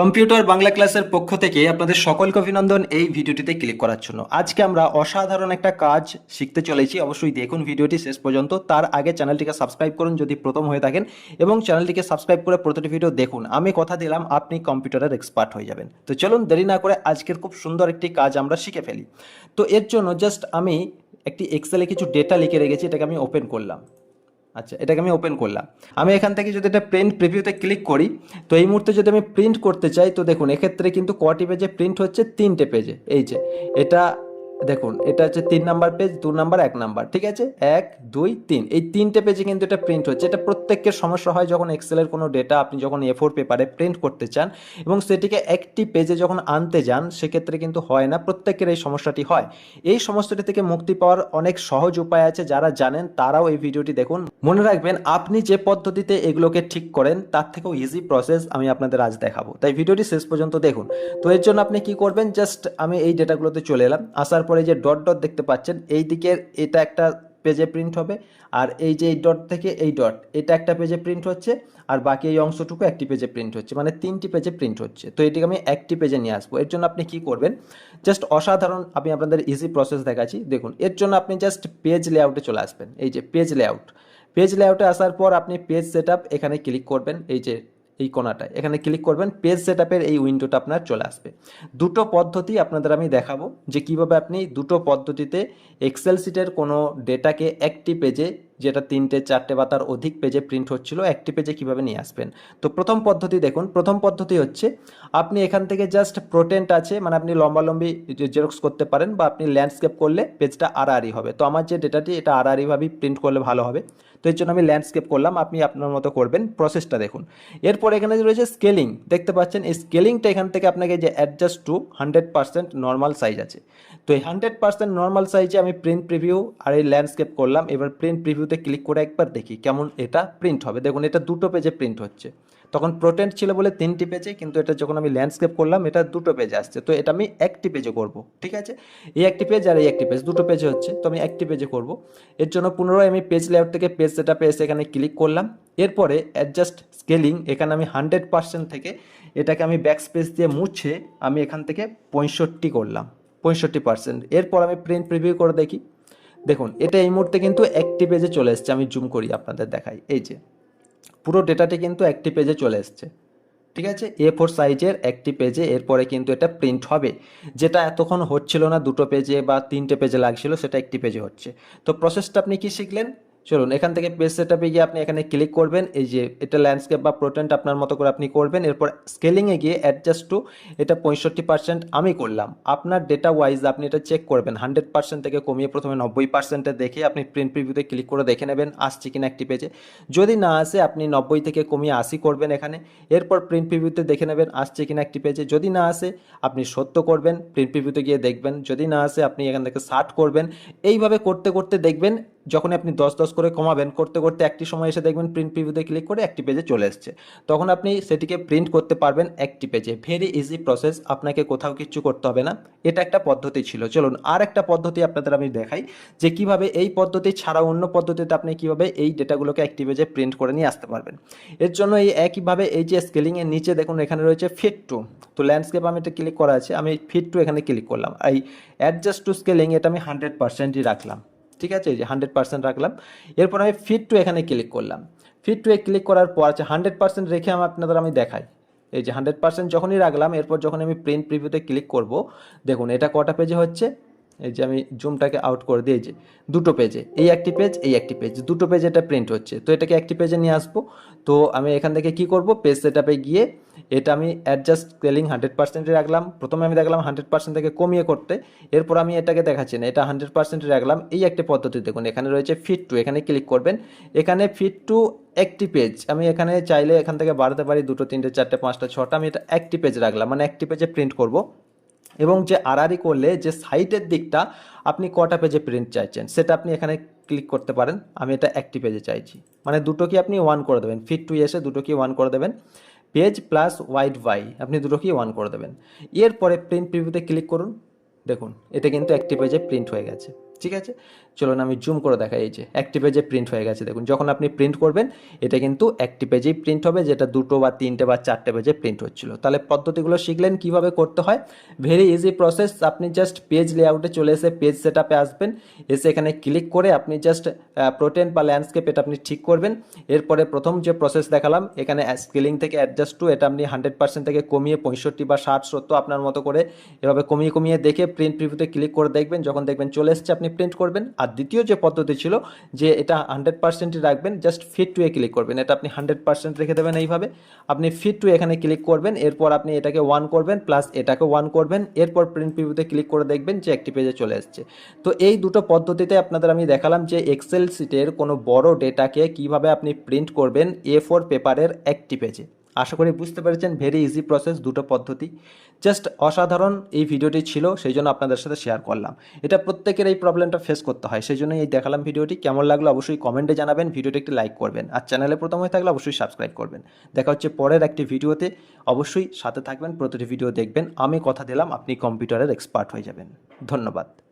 Computer Bangla ক্লাসের পক্ষ থেকে আপনাদের সকলকে অভিনন্দন এই ভিডিওটিতে ক্লিক করার জন্য। আজকে আমরা অসাধারণ একটা কাজ শিখতে চলেছি। অবশ্যই দেখুন ভিডিওটি শেষ পর্যন্ত। তার আগে চ্যানেলটিকে সাবস্ক্রাইব করুন যদি প্রথম হয়ে থাকেন এবং চ্যানেলটিকে সাবস্ক্রাইব করে প্রতিটি ভিডিও দেখুন। আমি কথা দিলাম, আপনি কম্পিউটারের এক্সপার্ট হয়ে যাবেন। তো চলুন দেরি না করে আজকের খুব সুন্দর একটি কাজ আমরা শিখে ফেলি। তো এর জন্য জাস্ট আমি একটি এক্সেলে কিছু ডেটা লিখে রেখেছি, এটাকে আমি ওপেন করলাম। আচ্ছা এটাকে আমি ওপেন করলাম। আমি এখান থেকে যদি এটা প্রিন্ট প্রিভিউতে ক্লিক করি, তো এই মুহূর্তে যদি আমি প্রিন্ট করতে চাই, তো দেখুন, এক্ষেত্রে কিন্তু কটি পেজে প্রিন্ট হচ্ছে তিনটে পেজে এই যে, এটা দেখুন, এটা হচ্ছে তিন নাম্বার পেজ দু নাম্বার, এক নাম্বার, ঠিক আছে? এক, দুই, তিন। এই তিনটে পেজে কিন্তু এটা প্রিন্ট হচ্ছে। এটা প্রত্যেকের সমস্যা হয় যখন এক্সেলের কোনো ডেটা আপনি যখন এ ফোর পেপারে প্রিন্ট করতে চান এবং সেটিকে একটি পেজে যখন আনতে যান, সেক্ষেত্রে কিন্তু হয় না। প্রত্যেকের এই সমস্যাটি হয়। এই সমস্যাটি থেকে মুক্তি পাওয়ার অনেক সহজ উপায় আছে যারা জানেন, তারাও এই ভিডিওটি দেখুন। মনে রাখবেন, আপনি যে পদ্ধতিতে এগুলোকে ঠিক করেন, তার থেকেও ইজি প্রসেস আমি আপনাদের আজ দেখাবো। তাই ভিডিওটি শেষ পর্যন্ত দেখুন। তো এর জন্য আপনি কি করবেন? জাস্ট আমি এই ডেটাগুলোতে চলে এলাম। আসার পরে যে ডট ডট দেখতে পাচ্ছেন, এই দিকের এটা একটা পেজে প্রিন্ট হবে, আর এই যে এই ডট থেকে এই ডট এটা একটা পেজে প্রিন্ট হচ্ছে, আর বাকি এই অংশটুকু একটি পেজে প্রিন্ট হচ্ছে মানে তিনটি পেজে প্রিন্ট হচ্ছে। তো এটিকে আমি একটি পেজে নিয়ে আসব। এর জন্য আপনি কি করবেন? জাস্ট অসাধারণ আমি আপনাদের ইজি প্রসেস দেখাচ্ছি। দেখুন, এর জন্য আপনি জাস্ট পেজ লেআউটে চলে আসবেন। এই যে পেজ লেআউট পেজ লেআউটে আসার পর আপনি পেজ সেট এখানে ক্লিক করবেন। এই যে এই কোনাটায় এখানে ক্লিক করবেন পেজ সেট এই উইন্ডোটা আপনার চলে আসবে। দুটো পদ্ধতি আপনাদের আমি দেখাবো যে কীভাবে আপনি দুটো পদ্ধতিতে এক্সেল সিটের কোনো ডেটাকে একটি পেজে যেটা তিনটে, চারটে বা তার অধিক পেজে প্রিন্ট হচ্ছিল, একটি পেজে কীভাবে নিয়ে আসবেন? তো প্রথম পদ্ধতি দেখুন, প্রথম পদ্ধতি হচ্ছে আপনি এখান থেকে জাস্ট প্রোটেন্ট আছে মানে আপনি লম্বালম্বি জেরক্স করতে পারেন বা আপনি ল্যান্ডস্কেপ করলে পেজটা আড়াআড়ি হবে। তো আমার যে ডেটাটি এটা আড়াআড়িভাবেই প্রিন্ট করলে ভালো হবে। তো এর জন্য আমি ল্যান্ডস্কেপ করলাম, আপনি আপনার মতো করবেন প্রসেসটা দেখুন। এরপর এখানে রয়েছে স্কেলিং দেখতে পাচ্ছেন এই স্কেলিংটা এখান থেকে আপনাকে যে adjust to hundred percent normal size আছে। তো এই হান্ড্রেড পার্সেন্ট নর্মাল সাইজে আমি প্রিন্ট প্রিভিউ আর এই ল্যান্ডস্কেপ করলাম, এবার প্রিন্ট প্রিভিউতে ক্লিক করে একবার দেখি কেমন এটা প্রিন্ট হবে। দেখুন, এটা দুটো পেজে প্রিন্ট হচ্ছে। তখন প্রোটেন্ট ছিল বলে তিনটি পেজে কিন্তু এটা যখন আমি ল্যান্ডস্কেপ করলাম, এটা দুটো পেজে আসছে। তো এটা আমি একটি পেজে করব, ঠিক আছে? এই একটি পেজ আর এই একটি পেজ দুটো পেজে হচ্ছে। তো আমি একটি পেজে করব। এর জন্য পুনরায় আমি পেজ লেআউট থেকে পেজ সেটা পেজ এখানে ক্লিক করলাম। এরপরে অ্যাডজাস্ট স্কেলিং এখানে আমি হান্ড্রেড পার্সেন্ট থেকে এটাকে আমি ব্যাক স্পেস দিয়ে মুছে আমি এখান থেকে পঁয়ষট্টি করলাম, পঁয়ষট্টি পার্সেন্ট এরপর আমি প্রিন্ট প্রিভিউ করে দেখি। দেখুন, এটা এই মুহূর্তে কিন্তু একটি পেজে চলে এসছে, আমি জুম করি আপনাদের দেখাই। এই যে, পুরো ডেটাটি কিন্তু একটি পেজে চলে এসছে, ঠিক আছে? এ ফোর সাইজের একটি পেজে এরপরে কিন্তু এটা প্রিন্ট হবে। যেটা এতক্ষণ হচ্ছিল না, দুটো পেজে বা তিনটে পেজে লাগছিল, সেটা একটি পেজে হচ্ছে। তো প্রসেসটা আপনি কি শিখলেন? চলুন, এখান থেকে পেজ সেটআপে গিয়ে আপনি এখানে ক্লিক করবেন। এই যে এটা ল্যান্ডস্কেপ বা প্রোটেন্ট আপনার মতো করে আপনি করবেন। এরপর স্কেলিংয়ে গিয়ে অ্যাডজাস্ট টু এটা পঁয়ষট্টি পার্সেন্ট আমি করলাম। আপনার ডেটা ওয়াইজ আপনি এটা চেক করবেন। হান্ড্রেড পার্সেন্ট থেকে কমিয়ে প্রথমে নব্বই পার্সেন্টে দেখে আপনি প্রিন্ট প্রিভিউতে ক্লিক করে দেখে নেবেন, আসছে কিনা একটি পেজে যদি না আসে, আপনি নব্বই থেকে কমিয়ে আশি করবেন এখানে। এরপর প্রিন্ট প্রিভিউতে দেখে নেবেন, আসছে কিনা একটি পেজে যদি না আসে, আপনি সত্য করবেন প্রিন্ট প্রিভিউতে গিয়ে দেখবেন। যদি না আসে, আপনি এখান থেকে ষাট করবেন। এইভাবে করতে করতে দেখবেন যখন আপনি দশ দশ করে কমাবেন, করতে করতে একটি সময় এসে দেখবেন প্রিন্ট প্রিভিউতে ক্লিক করে একটি পেজে চলে এসছে। তখন আপনি সেটিকে প্রিন্ট করতে পারবেন একটি পেজে ভেরি ইজি প্রসেস আপনাকে কোথাও কিচ্ছু করতে হবে না। এটা একটা পদ্ধতি ছিল। চলুন আর একটা পদ্ধতি আপনাদের আমি দেখাই, যে কীভাবে এই পদ্ধতি ছাড়া অন্য পদ্ধতিতে আপনি কীভাবে এই ডেটাগুলোকে একটি পেজে প্রিন্ট করে নিয়ে আসতে পারবেন। এর জন্য এই একইভাবে এই যে স্কেলিংয়ের নিচে দেখুন, এখানে রয়েছে ফিট টু তো ল্যান্ডস্কেপ আমি এটা ক্লিক করা আছে। আমি ফিট টু এখানে ক্লিক করলাম। এই অ্যাডজাস্ট টু স্কেলিং এটা আমি হান্ড্রেড পার্সেন্টই রাখলাম। ঠিক আছে? এই যে হান্ড্রেড পার্সেন্ট রাখলাম। এরপর আমি ফিট টু এখানে ক্লিক করলাম। ফিট টু এ ক্লিক করার পর আছে হান্ড্রেড পার্সেন্ট রেখে আমি আপনাদের আমি দেখাই। এই যে হান্ড্রেড পার্সেন্ট যখনই রাখলাম, এরপর যখন আমি প্রিন্ট প্রিভিউতে ক্লিক করব, দেখুন এটা কটা পেজে হচ্ছে? এই যে আমি জুমটাকে আউট করে দিয়ে যে দুটো পেজে এই একটি পেজ এই একটি পেজ দুটো পেজ এটা প্রিন্ট হচ্ছে। তো এটাকে একটি পেজে নিয়ে আসব। তো আমি এখান থেকে কি করব? পেজ সেটআপে গিয়ে এটা আমি অ্যাডজাস্ট স্কেলিং হান্ড্রেড পার্সেন্টে রাখলাম। প্রথমে আমি দেখলাম হান্ড্রেড পার্সেন্ট থেকে কমিয়ে করতে, এরপর আমি এটাকে দেখাচ্ছি না, এটা হান্ড্রেড পার্সেন্টে রাখলাম। এই একটি পদ্ধতি দেখুন, এখানে রয়েছে ফিট টু এখানে ক্লিক করবেন। এখানে ফিট টু একটি পেজ আমি এখানে চাইলে এখান থেকে বাড়াতে পারি দুটো, তিনটে, চারটে, পাঁচটা, ছটা, আমি এটা একটি পেজ রাখলাম মানে একটি পেজে প্রিন্ট করব। এবং যে আড়াআড়ি করলে যে সাইটের দিকটা আপনি কটা পেজে প্রিন্ট চাইছেন, সেটা আপনি এখানে ক্লিক করতে পারেন। আমি এটা একটি পেজে চাইছি। মানে দুটো কি আপনি ওয়ান করে দেবেন? ফিট টু এসে দুটো কি ওয়ান করে দেবেন? পেজ প্লাস ওয়াইড ওয়াই, আপনি দুটোকেই ওয়ান করে দেবেন। এরপরে প্রিন্ট প্রিভিউতে ক্লিক করুন। দেখুন, এটা কিন্তু একটি পেজে প্রিন্ট হয়ে গেছে। ঠিক আছে? চলুন আমি জুম করে দেখাই এই যে, একটি পেজে প্রিন্ট হয়ে গেছে। দেখুন, যখন আপনি প্রিন্ট করবেন, এটা কিন্তু একটি পেজেই প্রিন্ট হবে, যেটা দুটো বা তিনটে বা চারটে পেজে প্রিন্ট হচ্ছিল। তাহলে পদ্ধতিগুলো শিখলেন কীভাবে করতে হয়? ভেরি ইজি প্রসেস আপনি জাস্ট পেজ লেআউটে চলে এসে পেজ সেট আসবেন। এসে এখানে ক্লিক করে আপনি জাস্ট প্রোটেন বা ল্যান্ডস্কেপ এটা আপনি ঠিক করবেন। এরপরে প্রথম যে প্রসেস দেখালাম, এখানে স্কেলিং থেকে অ্যাডজাস্ট টু এটা আপনি হান্ড্রেড পার্সেন্ট থেকে কমিয়ে পঁয়ষট্টি বা ষাট সত্তর আপনার মতো করে এভাবে কমিয়ে কমিয়ে দেখে প্রিন্ট প্রিভিউতে ক্লিক করে দেখবেন। যখন দেখবেন চলে এসছে, আপনি প্রিন্ট করবেন। আর দ্বিতীয় যে পদ্ধতি ছিল যে এটা হান্ড্রেড পার্সেন্টই রাখবেন জাস্ট ফিট টু এ ক্লিক করবেন। এটা আপনি হান্ড্রেড পার্সেন্ট রেখে দেবেন এইভাবে। আপনি ফিট টু এখানে ক্লিক করবেন, এরপর আপনি এটাকে ওয়ান করবেন প্লাস এটাকে ওয়ান করবেন, এরপর প্রিন্ট প্রিভিউতে ক্লিক করে দেখবেন যে একটি পেজে চলে এসছে। তো এই দুটো পদ্ধতিতে আপনাদের আমি দেখালাম যে এক্সেল সিটের কোনো বড় ডেটাকে কীভাবে আপনি প্রিন্ট করবেন এ ফোর পেপারের একটি পেজে আশা করি বুঝতে পেরেছেন ভেরি ইজি প্রসেস দুটো পদ্ধতি। জাস্ট অসাধারণ এই ভিডিওটি ছিল, সেই জন্য আপনাদের সাথে শেয়ার করলাম। এটা প্রত্যেকের এই প্রবলেমটা ফেস করতে হয়, সেই জন্যই এই দেখালাম ভিডিওটি। কেমন লাগল অবশ্যই কমেন্টে জানাবেন, ভিডিওটি একটি লাইক করবেন। আর চ্যানেলে প্রথম হয়ে থাকলে অবশ্যই সাবস্ক্রাইব করবেন। দেখা হচ্ছে পরের একটি ভিডিওতে। অবশ্যই সাথে থাকবেন, প্রতিটি ভিডিও দেখবেন। আমি কথা দিলাম, আপনি কম্পিউটারের এক্সপার্ট হয়ে যাবেন। ধন্যবাদ।